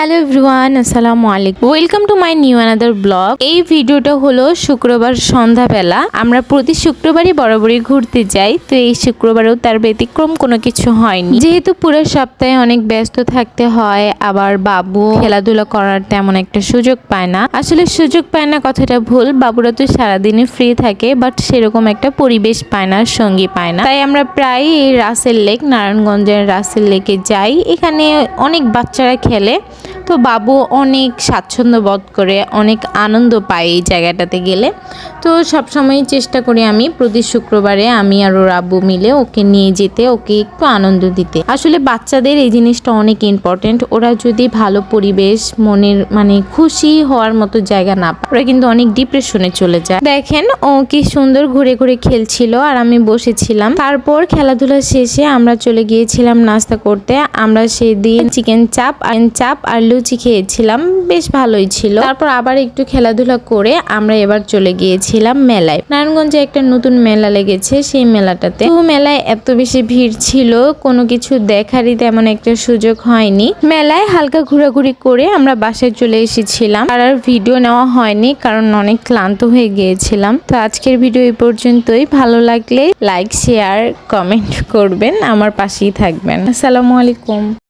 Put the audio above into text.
Hello everyone, আসসালামু আলাইকুম। Welcome to my new another blog এই ভিডিওটা হলো শুক্রবার সন্ধ্যাবেলা। আমরা প্রতি শুক্রবারই বরাবরই ঘুরতে যাই, তো এই শুক্রবারেও তার ব্যতিক্রম কোনো কিছু হয়নি। যেহেতু পুরো সপ্তাহে অনেক ব্যস্ত থাকতে হয়, আবার বাবু খেলাধুলা করার তেমন একটা সুযোগ পায় না। আসলে সুযোগ পায় না কথাটা ভুল, বাবুরা তো সারাদিনই ফ্রি থাকে বাট সেরকম একটা পরিবেশ পায় না, সঙ্গী পায় না। তাই আমরা প্রায় এই রাসেল লেক, নারায়ণগঞ্জের রাসেল লেকে যাই। এখানে অনেক বাচ্চারা খেলে। তো বাবু অনেক স্বাচ্ছন্দ্য বোধ করে, অনেক আনন্দ পায় এই জায়গাটাতে গেলে। তো সবসময় চেষ্টা করি আমি প্রতি শুক্রবারে আমি আর ওর আব্বু মিলে ওকে নিয়ে যেতে, ওকে একটু আনন্দ দিতে। আসলে বাচ্চাদের এই জিনিসটা অনেক ইম্পর্টেন্ট ওরা যদি ভালো পরিবেশ, মনের মানে খুশি হওয়ার মতো জায়গা না পায়, ওরা কিন্তু অনেক ডিপ্রেশনে চলে যায়। দেখেন ও কি সুন্দর ঘুরে ঘুরে খেলছিল আর আমি বসেছিলাম। তারপর খেলাধুলা শেষে আমরা চলে গিয়েছিলাম নাস্তা করতে। আমরা সেদিন চিকেন চাপ চাপ আর লুচি খেয়েছিলাম, বেশ ভালোই ছিল। তারপর আবার একটু খেলাধুলা করে আমরা এবার চলে গিয়েছিলাম মেলায়। নারায়ণগঞ্জে একটা নতুন মেলা লেগেছে সেই মেলাটাতে। তো মেলায় এত বেশি ভিড় ছিল, কোনো কিছু দেখারই তেমন একটা সুযোগ হয়নি। মেলায় হালকা ঘোরাঘুরি করে আমরা বাসায় চলে এসেছিলাম। আর আর ভিডিও নেওয়া হয়নি, কারণ অনেক ক্লান্ত হয়ে গিয়েছিলাম। তো আজকের ভিডিও এই পর্যন্তই। ভালো লাগলে লাইক, শেয়ার, কমেন্ট করবেন। আমার পাশেই থাকবেন। আসসালামু আলাইকুম।